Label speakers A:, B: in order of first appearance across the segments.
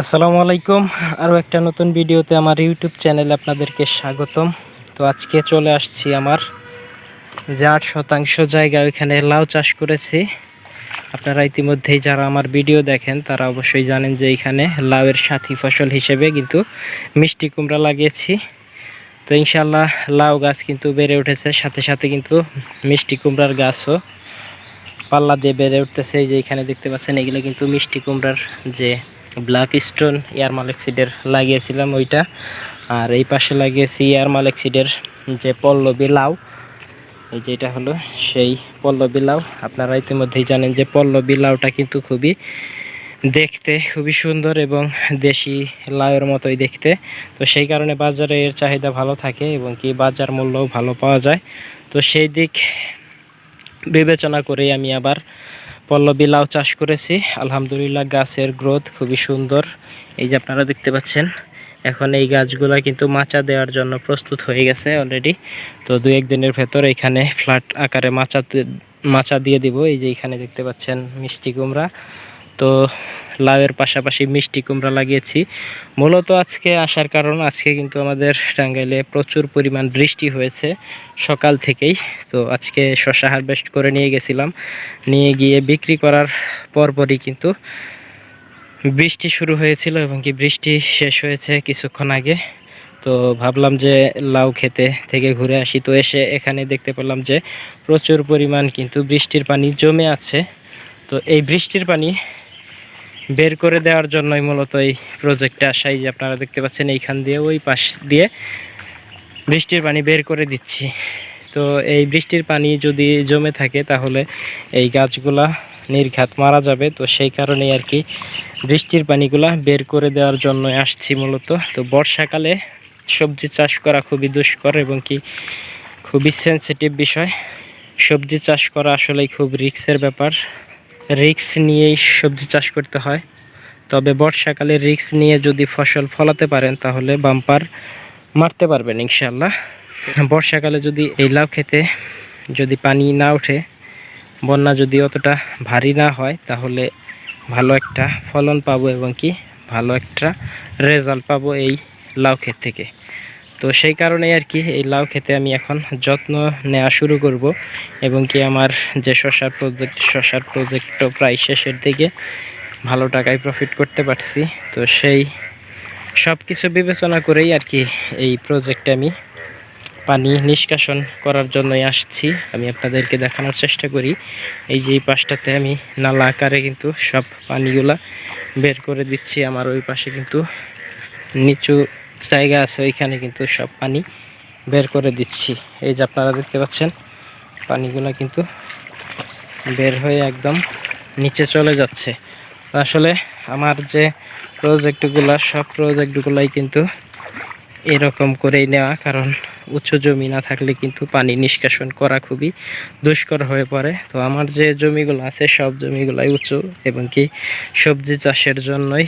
A: আসসালামু আলাইকুম। আরও একটা নতুন ভিডিওতে আমার ইউটিউব চ্যানেলে আপনাদেরকে স্বাগতম। তো আজকে চলে আসছি আমার যে আট শতাংশ জায়গা ওইখানে লাউ চাষ করেছি। আপনারা ইতিমধ্যেই যারা আমার ভিডিও দেখেন, তারা অবশ্যই জানেন যে এখানে লাউয়ের সাথী ফসল হিসেবে কিন্তু মিষ্টি কুমড়া লাগিয়েছি। তো ইনশাল্লাহ লাউ গাছ কিন্তু বেড়ে উঠেছে, সাথে সাথে কিন্তু মিষ্টি কুমড়ার গাছও পাল্লা দিয়ে বেড়ে উঠতেছে। যে এখানে দেখতে পাচ্ছেন, এগুলো কিন্তু মিষ্টি কুমড়ার যে ব্ল্যাক স্টোন এয়ার মালেক্সিডের লাগিয়েছিলাম ওইটা। আর এই পাশে লাগিয়েছি এয়ার মালেক্সিডের যে পল্লবী লাউ। এই যে এটা হলো সেই পল্লবী লাউ। আপনারা ইতিমধ্যেই জানেন যে পল্লবী লাউটা কিন্তু খুবই দেখতে খুবই সুন্দর এবং দেশি লাউয়ের মতোই দেখতে। তো সেই কারণে বাজারে এর চাহিদা ভালো থাকে এবং কি বাজার মূল্যও ভালো পাওয়া যায়। তো সেই দিক বিবেচনা করেই আমি আবার পল্লবী লাউ চাষ করেছি। আলহামদুলিল্লাহ গাছের গ্রোথ খুবই সুন্দর। এই যে আপনারা দেখতে পাচ্ছেন, এখন এই গাছগুলা কিন্তু মাচা দেওয়ার জন্য প্রস্তুত হয়ে গেছে অলরেডি তো দু একদিনের ভেতর এখানে ফ্ল্যাট আকারে মাচা মাচা দিয়ে দিব। এই যে এখানে দেখতে পাচ্ছেন মিষ্টি কুমড়া। তো লাউয়ের পাশাপাশি মিষ্টি কুমড়া লাগিয়েছি। মূলত আজকে আসার কারণ, আজকে কিন্তু আমাদের টাঙ্গাইলে প্রচুর পরিমাণ বৃষ্টি হয়েছে সকাল থেকেই। তো আজকে শশা হারভেস্ট করে নিয়ে গেছিলাম। নিয়ে গিয়ে বিক্রি করার পরপরই কিন্তু বৃষ্টি শুরু হয়েছিল এবং কি বৃষ্টি শেষ হয়েছে কিছুক্ষণ আগে। তো ভাবলাম যে লাউ খেতে থেকে ঘুরে আসি। তো এসে এখানে দেখতে পেলাম যে প্রচুর পরিমাণ কিন্তু বৃষ্টির পানি জমে আছে। তো এই বৃষ্টির পানি বের করে দেওয়ার জন্যই মূলত এই প্রজেক্টে আসাই যে আপনারা দেখতে পাচ্ছেন এইখান দিয়ে, ওই পাশ দিয়ে বৃষ্টির পানি বের করে দিচ্ছি। তো এই বৃষ্টির পানি যদি জমে থাকে তাহলে এই গাছগুলা নির্ঘাত মারা যাবে। তো সেই কারণেই আর কি বৃষ্টির পানিগুলা বের করে দেওয়ার জন্য আসছি মূলত। তো বর্ষাকালে সবজি চাষ করা খুবই দুষ্কর এবং কি খুবই সেন্সিটিভ বিষয়। সবজি চাষ করা আসলেই খুব রিক্সের ব্যাপার। রিক্স নিয়েই সবজি চাষ করতে হয়। তবে বর্ষাকালে রিক্স নিয়ে যদি ফসল ফলাতে পারেন, তাহলে বাম্পার মারতে পারবেন ইনশাল্লাহ বর্ষাকালে যদি এই লাউ খেতে যদি পানি না ওঠে, বন্যা যদি অতটা ভারী না হয়, তাহলে ভালো একটা ফলন পাবো এবং কি ভালো একটা রেজাল্ট পাবো এই লাউ ক্ষেত থেকে। তো সেই কারণেই আর কি এই লাউ খেতে আমি এখন যত্ন নেওয়া শুরু করব এবং কি আমার যে শশার প্রজেক্ট শশার প্রজেক্টও প্রায় শেষের দিকে ভালো টাকায় প্রফিট করতে পারছি। তো সেই সব কিছু বিবেচনা করেই আর কি এই প্রজেক্টে আমি পানি নিষ্কাশন করার জন্যই আসছি। আমি আপনাদেরকে দেখানোর চেষ্টা করি। এই যে এই পাশটাতে আমি নালা আকারে কিন্তু সব পানিগুলা বের করে দিচ্ছি। আমার ওই পাশে কিন্তু নিচু জায়গা আছে, ওইখানে কিন্তু সব পানি বের করে দিচ্ছি। এই যে আপনারা দেখতে পাচ্ছেন, পানিগুলো কিন্তু বের হয়ে একদম নিচে চলে যাচ্ছে। আসলে আমার যে প্রজেক্টগুলো, সব প্রজেক্টগুলাই কিন্তু এরকম করেই নেওয়া, কারণ উচ্চ জমি না থাকলে কিন্তু পানি নিষ্কাশন করা খুবই দুষ্কর হয়ে পড়ে। তো আমার যে জমিগুলো আছে, সব জমিগুলাই উঁচু, এবং কি সবজি চাষের জন্যই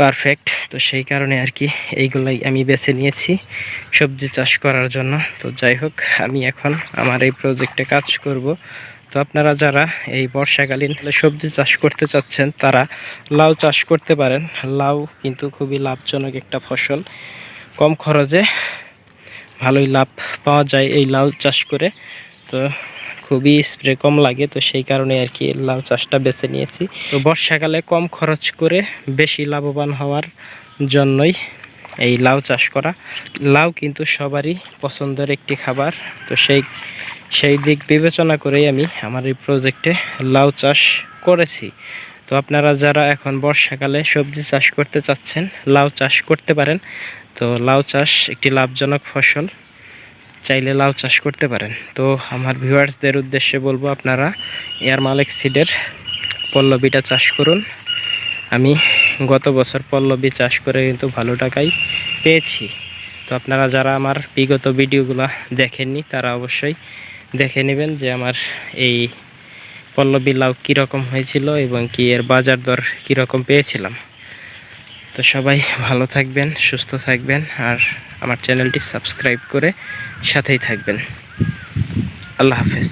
A: পারফেক্ট তো সেই কারণে আর কি এইগুলাই আমি বেছে নিয়েছি সবজি চাষ করার জন্য। তো যাই হোক, আমি এখন আমার এই প্রজেক্টে কাজ করব। তো আপনারা যারা এই বর্ষাকালীন সবজি চাষ করতে চাচ্ছেন, তারা লাউ চাষ করতে পারেন। লাউ কিন্তু খুবই লাভজনক একটা ফসল। কম খরচে ভালোই লাভ পাওয়া যায় এই লাউ চাষ করে। তো খুবই স্প্রে কম লাগে, তো সেই কারণে আর কি লাউ চাষটা বেছে নিয়েছি। তো বর্ষাকালে কম খরচ করে বেশি লাভবান হওয়ার জন্যই এই লাউ চাষ করা। লাউ কিন্তু সবারই পছন্দের একটি খাবার, তো সেই সেই দিক বিবেচনা করেই আমি আমার এই প্রজেক্টে লাউ চাষ করেছি। তো আপনারা যারা এখন বর্ষাকালে সবজি চাষ করতে চাচ্ছেন, লাউ চাষ করতে পারেন। তো লাউ চাষ একটি লাভজনক ফসল। চাইলে লাউ চাষ করতে পারেন। তো আমার ভিউয়ার্সদের উদ্দেশ্যে বলব, আপনারা এয়ার মালিক সিডের পল্লবীটা চাষ করুন। আমি গত বছর পল্লবী চাষ করে কিন্তু ভালো টাকাই পেয়েছি। তো আপনারা যারা আমার বিগত ভিডিওগুলো দেখেননি, তারা অবশ্যই দেখে নেবেন যে আমার এই পল্লবী লাউ কীরকম হয়েছিল এবং কি এর বাজার দর কীরকম পেয়েছিলাম। তো সবাই ভালো থাকবেন, সুস্থ থাকবেন, আর আমার চ্যানেলটি সাবস্ক্রাইব করে সাথেই থাকবেন। আল্লাহ হাফেজ।